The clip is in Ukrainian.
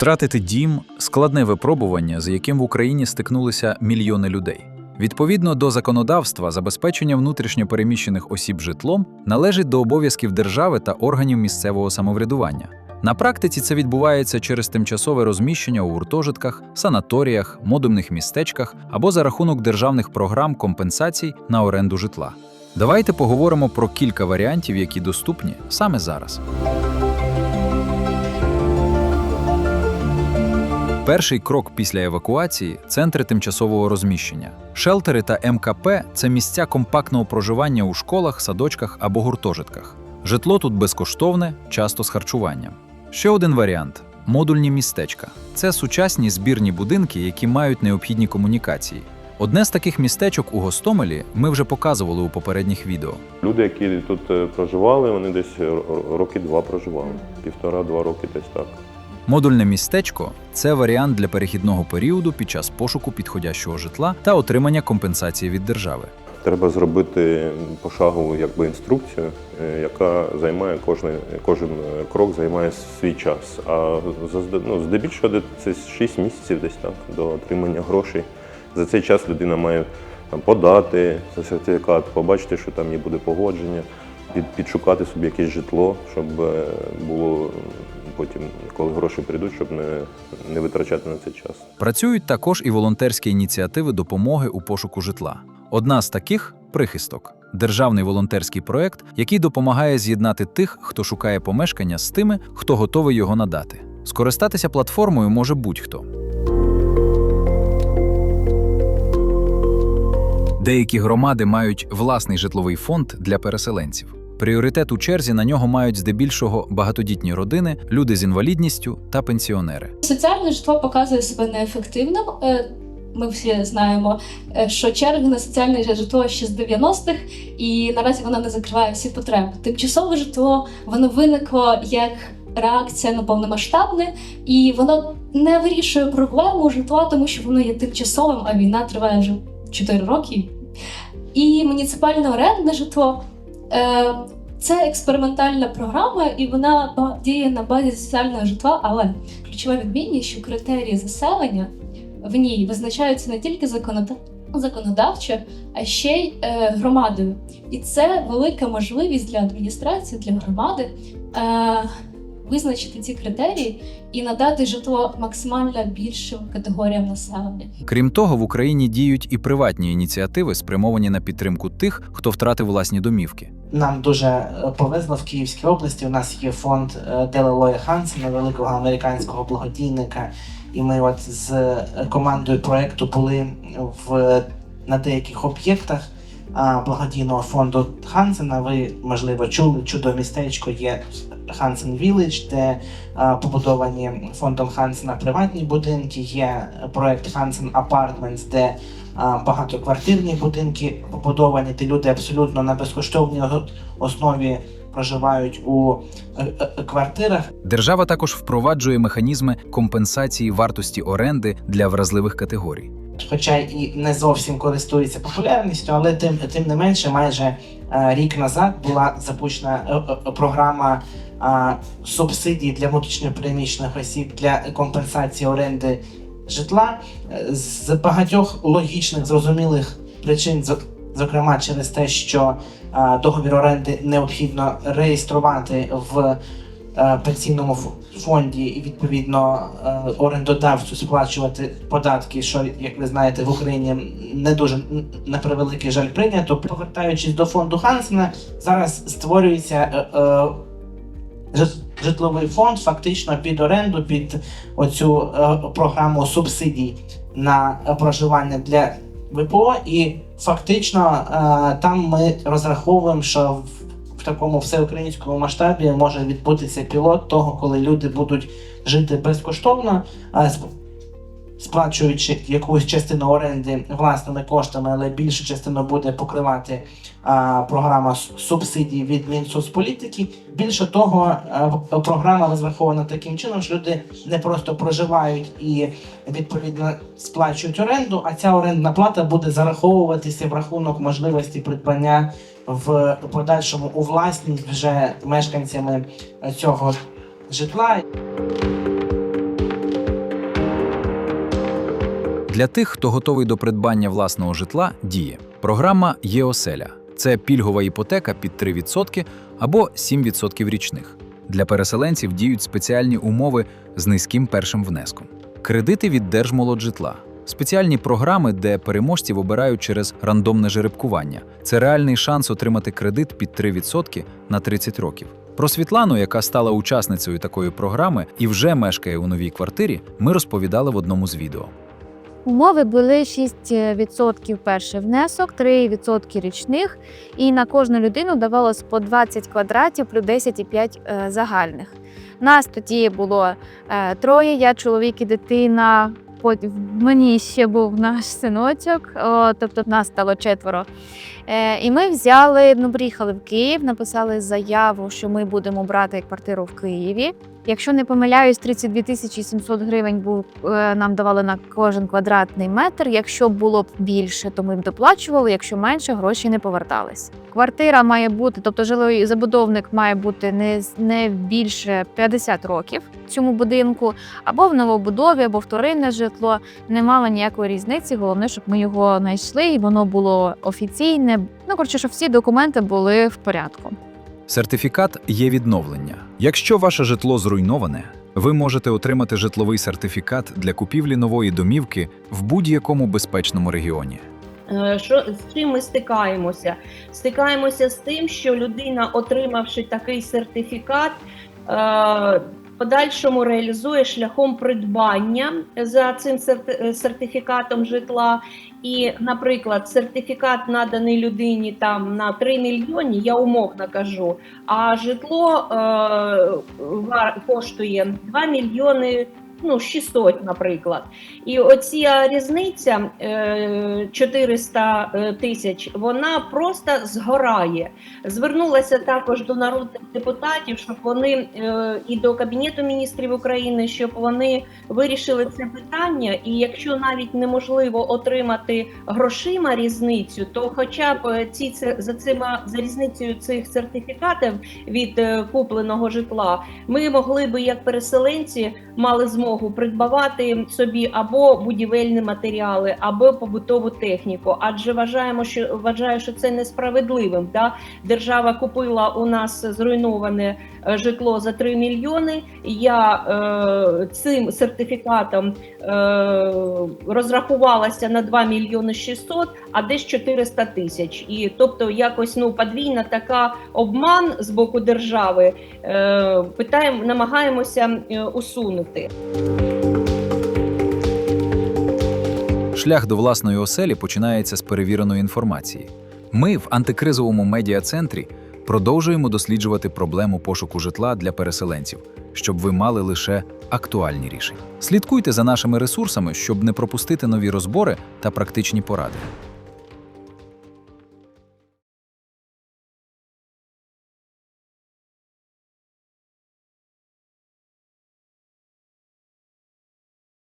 Втратити дім складне випробування, з яким в Україні стикнулися мільйони людей. Відповідно до законодавства, забезпечення внутрішньо переміщених осіб житлом належить до обов'язків держави та органів місцевого самоврядування. На практиці це відбувається через тимчасове розміщення у гуртожитках, санаторіях, модульних містечках або за рахунок державних програм компенсацій на оренду житла. Давайте поговоримо про кілька варіантів, які доступні саме зараз. Перший крок після евакуації центри тимчасового розміщення. Шелтери та МКП це місця компактного проживання у школах, садочках або гуртожитках. Житло тут безкоштовне, часто з харчуванням. Ще один варіант модульні містечка. Це сучасні збірні будинки, які мають необхідні комунікації. Одне з таких містечок у Гостомелі ми вже показували у попередніх відео. Люди, які тут е, проживали, вони десь роки два проживали. Півтора-два роки десь так. Модульне містечко це варіант для перехідного періоду під час пошуку підходящого житла та отримання компенсації від держави. Треба зробити пошагову якби, інструкцію, е, яка займає кожен, кожен крок займає свій час. А ну, здебільшого це 6 місяців десь так до отримання грошей. За цей час людина має там, подати сертифікат, побачити, що там є буде погодження, підшукати собі якесь житло, щоб е, було потім, коли гроші прийдуть, щоб не, не витрачати на це час. Працюють також і волонтерські ініціативи допомоги у пошуку житла. Одна з таких прихисток державний волонтерський проект, який допомагає з'єднати тих, хто шукає помешкання, з тими, хто готовий його надати. Скористатися платформою може будь-хто. Деякі громади мають власний житловий фонд для переселенців. Пріоритет у черзі на нього мають здебільшого багатодітні родини, люди з інвалідністю та пенсіонери. Соціальне житло показує себе неефективним. Е, Ми всі знаємо, е, що черги на соціальне житло ще з 90-х, і наразі воно не закриває всі потреби. Тимчасове житло воно виникло як реакція на повномасштабне, і воно не вирішує проблему житла, тому що воно є тимчасовим, а війна триває вже 4 роки. І муніципальне орендне житло це експериментальна програма, і вона діє на базі соціального житла, але ключова відмінність, що критерії заселення в ній визначаються не тільки законода- законодавчо, а ще й е, громадою. І це велика можливість для адміністрації, для громади е, визначити ці критерії і надати житло максимально більшим категоріям населення. Крім того, в Україні діють і приватні ініціативи, спрямовані на підтримку тих, хто втратив власні домівки. Нам дуже е, повезло в Київській області. У нас є фонд е, Делелоя Хансена, великого американського благодійника. І ми от з е, командою проекту були в на деяких об'єктах благодійного фонду Хансена. Ви можливо чули чудо містечко є Хансен Вілледж, де побудовані фондом Хансена приватні будинки. Є проект Хансен Апартментс, де багатоквартирні будинки побудовані, де люди абсолютно на безкоштовній основі проживають у е, е, квартирах. Держава також впроваджує механізми компенсації вартості оренди для вразливих категорій. Хоча і не зовсім користується популярністю, але тим, тим не менше, майже е, рік назад була запущена е, е, програма субсидій для внутрішньопереміщених осіб для компенсації оренди житла з багатьох логічних зрозумілих причин, зо- зокрема через те, що договір оренди необхідно реєструвати в пенсійному фо- фонді і відповідно е, орендодавцю сплачувати податки, що, як ви знаєте, в Україні не дуже на превеликий жаль прийнято. Повертаючись до фонду Хансена, зараз створюється е, е, житловий фонд фактично під оренду, під оцю е, програму субсидій на е, проживання для ВПО, і фактично е, там ми розраховуємо, що в такому всеукраїнському масштабі може відбутися пілот того, коли люди будуть жити безкоштовно, а сплачуючи якусь частину оренди власними коштами, але більшу частину буде покривати а, програма субсидій від Мінсоцполітики. Більше того, а, програма розрахована таким чином, що люди не просто проживають і відповідно сплачують оренду, а ця орендна плата буде зараховуватися в рахунок можливості придбання в подальшому у власність вже мешканцями цього житла. Для тих, хто готовий до придбання власного житла, діє програма ЄОСЕЛЯ. Це пільгова іпотека під 3% або 7% річних. Для переселенців діють спеціальні умови з низьким першим внеском. Кредити від Держмолоджитла. Спеціальні програми, де переможців обирають через рандомне жеребкування. Це реальний шанс отримати кредит під 3% на 30 років. Про Світлану, яка стала учасницею такої програми і вже мешкає у новій квартирі, ми розповідали в одному з відео. Умови були 6% перший внесок, 3% річних, і на кожну людину давалось по 20 квадратів плюс 10,5 е, загальних. Нас тоді було е, троє, я чоловік і дитина. Потім мені ще був наш синочок, о, тобто нас стало четверо. Е, і ми взяли, ну, приїхали в Київ, написали заяву, що ми будемо брати квартиру в Києві. Якщо не помиляюсь, 32 тисячі 700 гривень був, е, нам давали на кожен квадратний метр. Якщо було б більше, то ми б доплачували, якщо менше, гроші не повертались. Квартира має бути, тобто жилий забудовник має бути не, не більше 50 років цьому будинку, або в новобудові, або вторинне житло. Не мало ніякої різниці. Головне, щоб ми його знайшли, і воно було офіційне. Ну коротше, щоб всі документи були в порядку. Сертифікат є відновлення. Якщо ваше житло зруйноване, ви можете отримати житловий сертифікат для купівлі нової домівки в будь-якому безпечному регіоні. Е, Що з чим ми стикаємося? Стикаємося з тим, що людина, отримавши такий сертифікат, е, подальшому реалізує шляхом придбання за цим е, сертифікатом житла. І, наприклад, сертифікат наданий людині там на 3 мільйони, я умовно кажу, а житло е, коштує 2 мільйони. Ну, 600, наприклад. І оця різниця е, 400 е, тисяч, вона просто згорає. Звернулася також до народних депутатів, щоб вони е, і до Кабінету міністрів України, щоб вони вирішили це питання. І якщо навіть неможливо отримати грошима різницю, то хоча б е, ці за цими за різницею цих сертифікатів від е, купленого житла, ми могли би як переселенці мали змогу придбавати собі або будівельні матеріали, або побутову техніку. Адже вважаємо, що вважаю, що це несправедливим. Да? Держава купила у нас зруйноване житло за 3 мільйони. Я е, цим сертифікатом е, розрахувалася на 2 мільйони 600, а десь 400 тисяч. І тобто, якось ну подвійна така обман з боку держави. Е, питаємо, намагаємося е, усунути. Шлях до власної оселі починається з перевіреної інформації. Ми в антикризовому медіа-центрі продовжуємо досліджувати проблему пошуку житла для переселенців, щоб ви мали лише актуальні рішення. Слідкуйте за нашими ресурсами, щоб не пропустити нові розбори та практичні поради.